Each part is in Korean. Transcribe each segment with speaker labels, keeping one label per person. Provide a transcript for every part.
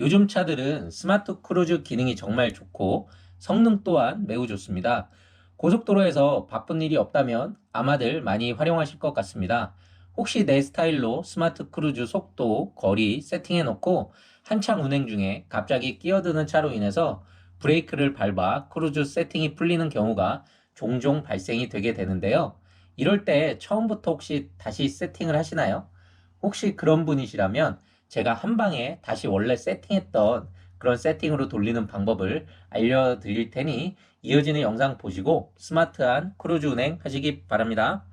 Speaker 1: 요즘 차들은 스마트 크루즈 기능이 정말 좋고 성능 또한 매우 좋습니다. 고속도로에서 바쁜 일이 없다면 아마들 많이 활용하실 것 같습니다. 혹시 내 스타일로 스마트 크루즈 속도, 거리 세팅해 놓고 한창 운행 중에 갑자기 끼어드는 차로 인해서 브레이크를 밟아 크루즈 세팅이 풀리는 경우가 종종 발생이 되게 되는데요. 이럴 때 처음부터 혹시 다시 세팅을 하시나요? 혹시 그런 분이시라면 제가 한 방에 다시 원래 세팅했던 그런 세팅으로 돌리는 방법을 알려드릴 테니 이어지는 영상 보시고 스마트한 크루즈 운행 하시기 바랍니다.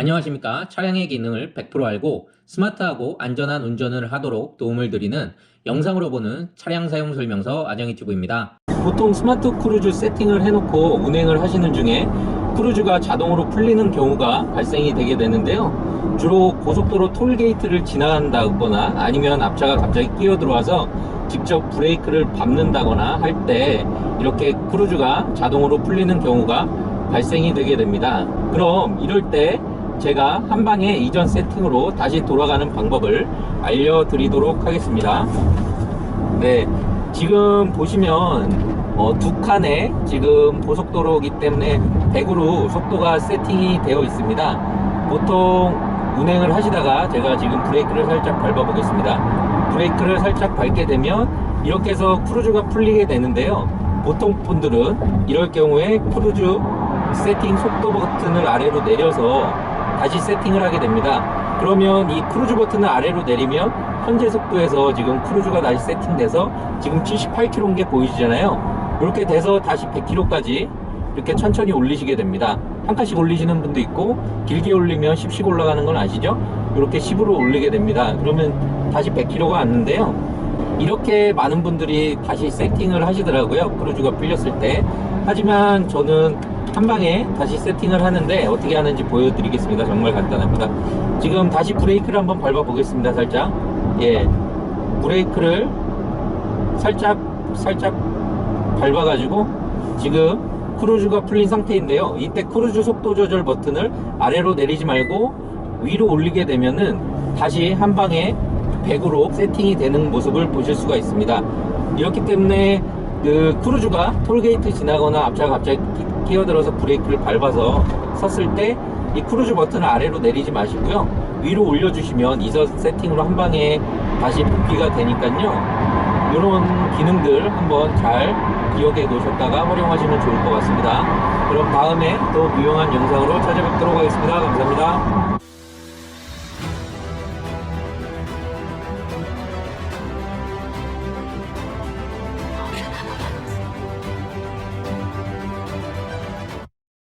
Speaker 1: 안녕하십니까. 차량의 기능을 100% 알고 스마트하고 안전한 운전을 하도록 도움을 드리는 영상으로 보는 차량 사용 설명서 안영이튜브입니다. 보통 스마트 크루즈 세팅을 해놓고 운행을 하시는 중에 크루즈가 자동으로 풀리는 경우가 발생이 되게 되는데요. 주로 고속도로 톨게이트를 지나간다거나 아니면 앞차가 갑자기 끼어 들어와서 직접 브레이크를 밟는다거나 할 때 이렇게 크루즈가 자동으로 풀리는 경우가 발생이 되게 됩니다. 그럼 이럴 때 제가 한 방에 이전 세팅으로 다시 돌아가는 방법을 알려드리도록 하겠습니다. 네, 지금 보시면 어, 두 칸에 지금 고속도로이기 때문에 100으로 속도가 세팅이 되어 있습니다. 보통 운행을 하시다가 제가 지금 브레이크를 살짝 밟아 보겠습니다. 브레이크를 살짝 밟게 되면 이렇게 해서 크루즈가 풀리게 되는데요. 보통 분들은 이럴 경우에 크루즈 세팅 속도 버튼을 아래로 내려서 다시 세팅을 하게 됩니다. 그러면 이 크루즈 버튼을 아래로 내리면 현재 속도에서 지금 크루즈가 다시 세팅돼서 지금 78km인 게 보이시잖아요. 이렇게 돼서 다시 100km까지 이렇게 천천히 올리시게 됩니다. 한 칸씩 올리시는 분도 있고 길게 올리면 10씩 올라가는 건 아시죠? 이렇게 10으로 올리게 됩니다. 그러면 다시 100km가 왔는데요. 이렇게 많은 분들이 다시 세팅을 하시더라고요. 크루즈가 풀렸을 때. 하지만 저는 한 방에 다시 세팅을 하는데 어떻게 하는지 보여드리겠습니다. 정말 간단합니다. 지금 다시 브레이크를 한번 밟아 보겠습니다. 살짝. 예. 브레이크를 살짝, 살짝 밟아 가지고 지금 크루즈가 풀린 상태인데요. 이때 크루즈 속도 조절 버튼을 아래로 내리지 말고 위로 올리게 되면은 다시 한 방에 100으로 세팅이 되는 모습을 보실 수가 있습니다. 이렇기 때문에 그 크루즈가 톨게이트 지나거나 앞차가 갑자기 끼- 끼어들어서 브레이크를 밟아서 섰을 때 이 크루즈 버튼을 아래로 내리지 마시고요. 위로 올려주시면 이전 세팅으로 한 방에 다시 복귀가 되니까요. 이런 기능들 한번 잘 기억해 놓으셨다가 활용하시면 좋을 것 같습니다. 그럼 다음에 또 유용한 영상으로 찾아뵙도록 하겠습니다. 감사합니다.